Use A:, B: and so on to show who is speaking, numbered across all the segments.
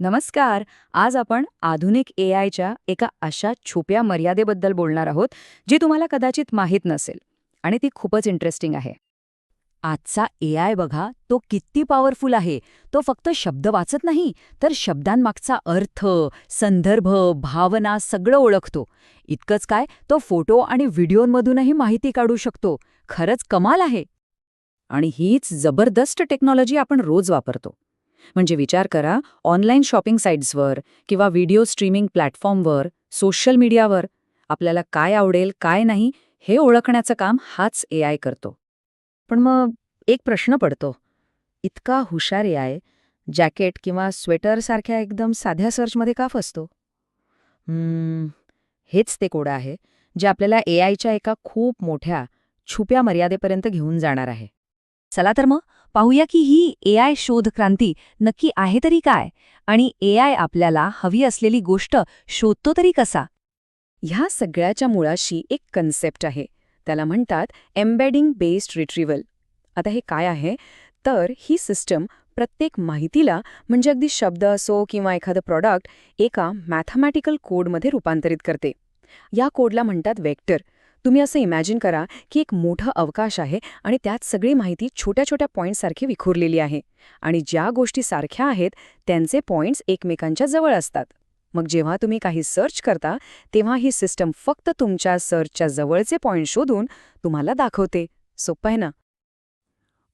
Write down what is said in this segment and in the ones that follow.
A: नमस्कार. आज आपण आधुनिक ए आयच्या एका अशा छुप्या मर्यादेबद्दल बोलणार आहोत जी तुम्हाला कदाचित माहीत नसेल आणि ती खूपच इंटरेस्टिंग आहे. आजचा ए आय बघा तो किती पॉवरफुल आहे. तो फक्त शब्द वाचत नाही तर शब्दांमागचा अर्थ संदर्भ भावना सगळं ओळखतो. इतकंच काय तो फोटो आणि व्हिडिओमधूनही माहिती काढू शकतो. खरंच कमाल आहे. आणि हीच जबरदस्त टेक्नॉलॉजी आपण रोज वापरतो. म्हणजे विचार करा ऑनलाईन शॉपिंग साईट्सवर किंवा व्हिडिओ स्ट्रीमिंग प्लॅटफॉर्मवर सोशल मीडियावर. आपल्याला काय आवडेल काय नाही हे ओळखण्याचं काम हाच ए आय करतो. पण मग एक प्रश्न पडतो. इतका हुशार ए आय जॅकेट किंवा स्वेटरसारख्या एकदम साध्या सर्चमध्ये का फसतो? हम्म, हेच ते कोडं आहे जे आपल्याला ए आयच्या एका खूप मोठ्या छुप्या मर्यादेपर्यंत घेऊन जाणार आहे. चला तर मग पाहूया की ही ए आय शोध क्रांती नक्की आहे तरी काय आणि ए आय आपल्याला हवी असलेली गोष्ट शोधतो तरी कसा? ह्या सगळ्याच्या मुळाशी एक कन्सेप्ट आहे. त्याला म्हणतात एम्बेडिंग बेस्ड रिट्रीवल आता हे काय आहे? तर ही सिस्टम प्रत्येक माहितीला म्हणजे अगदी शब्द असो किंवा एखादं प्रॉडक्ट एका मॅथमॅटिकल कोडमध्ये रूपांतरित करते. या कोडला म्हणतात वेक्टर तुम्ही असं इमॅजिन करा की एक मोठं अवकाश आहे आणि त्यात सगळी माहिती छोट्या छोट्या पॉईंट्ससारखी विखुरलेली आहे. आणि ज्या गोष्टी सारख्या आहेत त्यांचे पॉईंट्स एकमेकांच्या जवळ असतात. मग जेव्हा तुम्ही काही सर्च करता तेव्हा ही सिस्टम फक्त तुमच्या सर्चच्या जवळचे पॉईंट शोधून तुम्हाला दाखवते. सोपं आहे ना?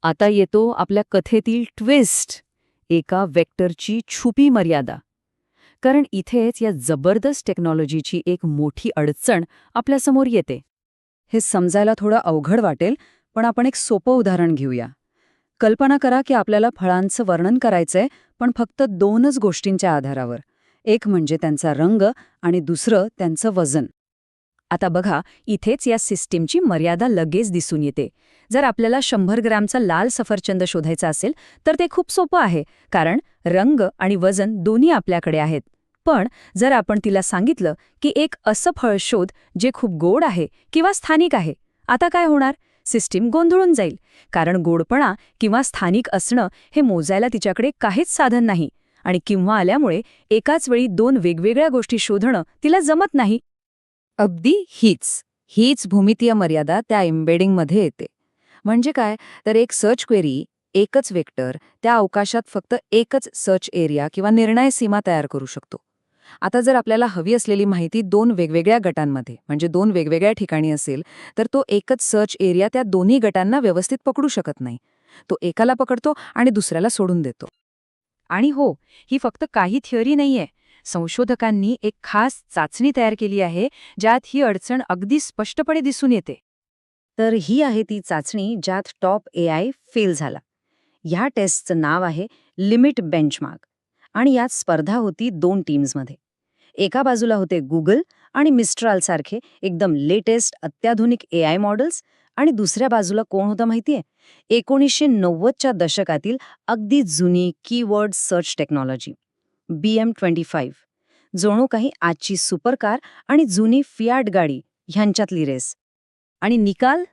A: आता येतो आपल्या कथेतील ट्विस्ट एका वेक्टरची छुपी मर्यादा. कारण इथेच या जबरदस्त टेक्नॉलॉजीची एक मोठी अडचण आपल्यासमोर येते. हे समजायला थोडं अवघड वाटेल पण आपण एक सोपं उदाहरण घेऊया. कल्पना करा की आपल्याला फळांचं वर्णन करायचंय पण फक्त दोनच गोष्टींच्या आधारावर. एक म्हणजे त्यांचा रंग आणि दुसरं त्यांचं वजन. आता बघा इथेच या सिस्टीमची मर्यादा लगेच दिसून येते. जर आपल्याला शंभर ग्रॅमचा लाल सफरचंद शोधायचा असेल तर ते खूप सोपं आहे कारण रंग आणि वजन दोन्ही आपल्याकडे आहेत. पण जर आपण तिला सांगितलं की एक असं फळ शोध जे खूप गोड आहे किंवा स्थानिक आहे आता काय होणार? सिस्टीम गोंधळून जाईल. कारण गोडपणा किंवा स्थानिक असणं हे मोजायला तिच्याकडे काहीच साधन नाही आणि किंवा आल्यामुळे एकाच वेळी दोन वेगवेगळ्या गोष्टी शोधणं तिला जमत नाही. अगदी हीच हीच भूमितीय मर्यादा त्या एम्बेडिंगमध्ये येते. म्हणजे काय? तर एक सर्च क्वेरी एकच वेक्टर त्या अवकाशात फक्त एकच सर्च एरिया किंवा निर्णय सीमा तयार करू शकतो. आता जर आपल्याला हवी असलेली माहिती दोन वेगवेगळ्या गटांमध्ये म्हणजे दोन वेगवेगळ्या ठिकाणी असेल तर तो एकच सर्च एरिया त्या दोन्ही गटांना व्यवस्थित पकडू शकत नाही. तो एकाला पकडतो आणि दुसऱ्याला सोडून देतो. आणि हो ही फक्त काही थिअरी नाहीये. संशोधकांनी एक खास चाचणी तयार केली आहे ज्यात ही अडचण अगदी स्पष्टपणे दिसून येते. तर ही आहे ती चाचणी ज्यात टॉप ए आय फेल झाला. ह्या टेस्टचं नाव आहे लिमिट बेंचमार्क आणि यात स्पर्धा होती दोन टीम्समध्ये एका बाजूला होते गुगल आणि मिस्ट्राल सारखे एकदम लेटेस्ट अत्याधुनिक ए आय मॉडेल्स आणि दुसऱ्या बाजूला कोण होतं माहितीये? एकोणीसशे नव्वदच्या दशकातील अगदी जुनी keyword search technology B M twenty five जणू काही आजची सुपरकार आणि जुनी फियाट गाडी ह्यांच्यातली रेस आणि निकाल?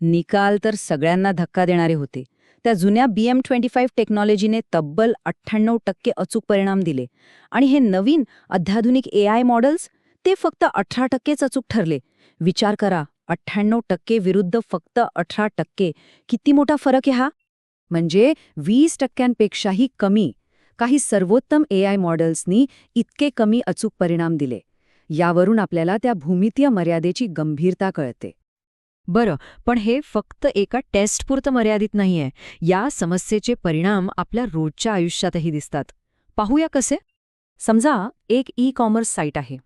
A: निकाल तर सगळ्यांना धक्का देणारे होते. त्या जुन्या बी एम ट्वेंटी फाईव्ह टेक्नॉलॉजीने तब्बल अठ्ठ्याण्णव टक्के अचूक परिणाम दिले. आणि हे नवीन अत्याधुनिक ए आय मॉडेल्स ते फक्त अठरा टक्केच अचूक ठरले. विचार करा अठ्ठ्याण्णव टक्के विरुद्ध फक्त अठरा टक्के किती मोठा फरक आहे हा? म्हणजे वीस टक्क्यांपेक्षाही कमी काही सर्वोत्तम ए आय मॉडेल्सनी इतके कमी अचूक परिणाम दिले. यावरून आपल्याला त्या भूमितीय मर्यादेची गंभीरता कळते. बरं पण हे फक्त एका टेस्टपुरतं मर्यादित नाहीये. या समस्येचे परिणाम आपल्या रोजच्या आयुष्यातही दिसतात. पाहूया कसे? समजा एक ई कॉमर्स साईट आहे.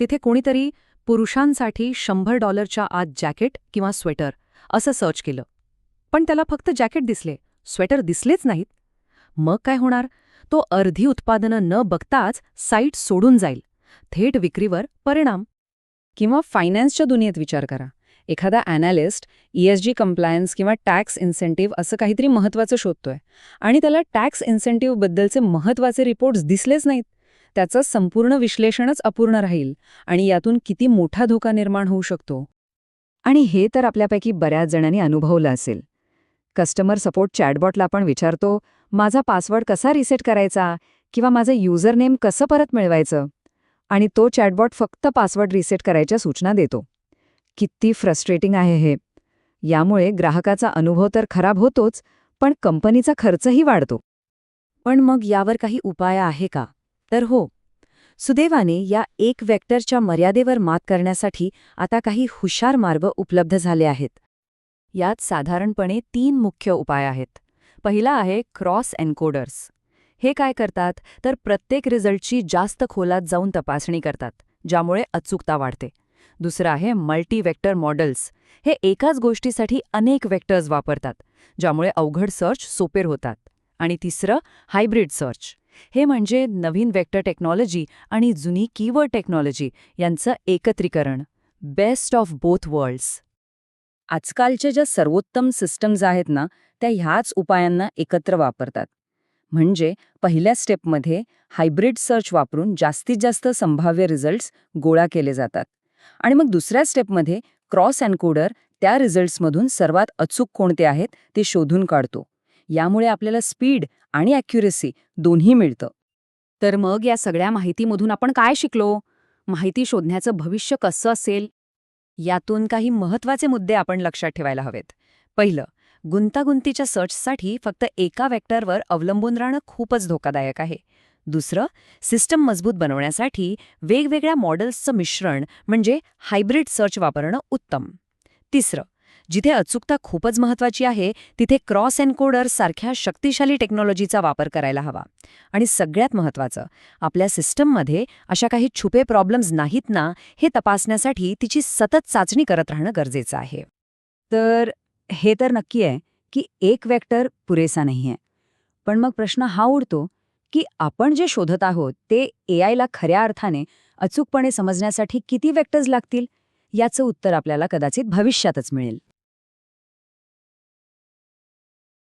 A: तिथे कोणीतरी पुरुषांसाठी शंभर डॉलरच्या आत जॅकेट किंवा स्वेटर असं सर्च केलं. पण त्याला फक्त जॅकेट दिसले. स्वेटर दिसलेच नाहीत. मग काय होणार? तो अर्धी उत्पादनं न बघताच साईट सोडून जाईल. थेट विक्रीवर परिणाम. किंवा फायनान्सच्या दुनियेत विचार करा. एखादा अॅनालिस्ट ईएसजी कंप्लायन्स किंवा टॅक्स इन्सेंटिव्ह असं काहीतरी महत्त्वाचं शोधतोय. आणि त्याला टॅक्स इन्सेंटिव्हबद्दलचे महत्त्वाचे रिपोर्ट्स दिसलेच नाहीत. त्याचं संपूर्ण विश्लेषणच अपूर्ण राहील आणि यातून किती मोठा धोका निर्माण होऊ शकतो. आणि हे तर आपल्यापैकी बऱ्याच जणांनी अनुभवलं असेल. कस्टमर सपोर्ट चॅटबॉटला आपण विचारतो माझा पासवर्ड कसा रिसेट करायचा? किंवा माझं युजर नेम कसं परत मिळवायचं? आणि तो चॅटबॉट फक्त पासवर्ड रिसेट करायच्या सूचना देतो. किती फ्रस्ट्रेटिंग आहे हे. यामुळे ग्राहकाचा अनुभव तर खराब होतोच पण कंपनीचा खर्चही वाढतो. पण मग यावर काही उपाय आहे का? तर हो. सुदैवाने या एक वेक्टरच्या मर्यादेवर मात करण्यासाठी आता काही हुशार मार्ग उपलब्ध झाले आहेत. यात साधारणपणे तीन मुख्य उपाय आहेत. पहिला आहे क्रॉस एन्कोडर्स हे काय करतात? तर प्रत्येक रिझल्टची जास्त खोलात जाऊन तपासणी करतात ज्यामुळे अचूकता वाढते. दुसरं आहे मल्टी वेक्टर मॉडेल्स हे एकाच गोष्टीसाठी अनेक वेक्टर्स वापरतात ज्यामुळे अवघड सर्च सोपेर होतात. आणि तिसरं हायब्रिड सर्च हे म्हणजे नवीन वेक्टर टेक्नॉलॉजी आणि जुनी कीवर्ड टेक्नॉलॉजी यांचं एकत्रीकरण. बेस्ट ऑफ बोथ वर्ल्ड्स आजकालच्या ज्या सर्वोत्तम सिस्टम्स आहेत ना त्या ह्याच उपायांना एकत्र वापरतात. म्हणजे पहिल्या स्टेपमध्ये हायब्रिड सर्च वापरून जास्तीत जास्त संभाव्य रिझल्ट्स गोळा केले जातात. आणि मग दुसऱ्या स्टेपमध्ये क्रॉस एन्कोडर त्या रिझल्ट्समधून सर्वात अचूक कोणते आहेत ते शोधून काढतो. यामुळे आपल्याला स्पीड आणि ॲक्युरेसी दोन्ही मिळतं.
B: तर मग या सगळ्या माहितीमधून आपण काय शिकलो? माहिती शोधण्याचं भविष्य कसं असेल?
A: यातून काही महत्त्वाचे मुद्दे आपण लक्षात ठेवायला हवेत. पहिलं गुंतागुंतीच्या सर्चसाठी फक्त एका वेक्टरवर अवलंबून राहणं खूपच धोकादायक आहे. दुसरं सिस्टम मजबूत बनवण्यासाठी वेगवेगळ्या मॉडेल्सचं मिश्रण म्हणजे हायब्रिड सर्च वापरणं उत्तम. तिसरं जिथे अचूकता खूपच महत्वाची आहे तिथे क्रॉस एन्कोडर सारख्या शक्तिशाली टेक्नॉलॉजीचा वापर करायला हवा. आणि सगळ्यात महत्वाचं आपल्या सिस्टममध्ये अशा काही छुपे प्रॉब्लेम्स नाहीत ना हे तपासण्यासाठी तिची सतत चाचणी करत राहणं गरजेचं आहे. तर हे तर नक्की आहे की एक वेक्टर पुरेसा नाहीये. पण मग प्रश्न हा उडतो की आपण जे शोधत आहोत ते ए आयला खऱ्या अर्थाने अचूकपणे समजण्यासाठी किती वेक्टर्स लागतील? याचं उत्तर आपल्याला कदाचित भविष्यातच मिळेल.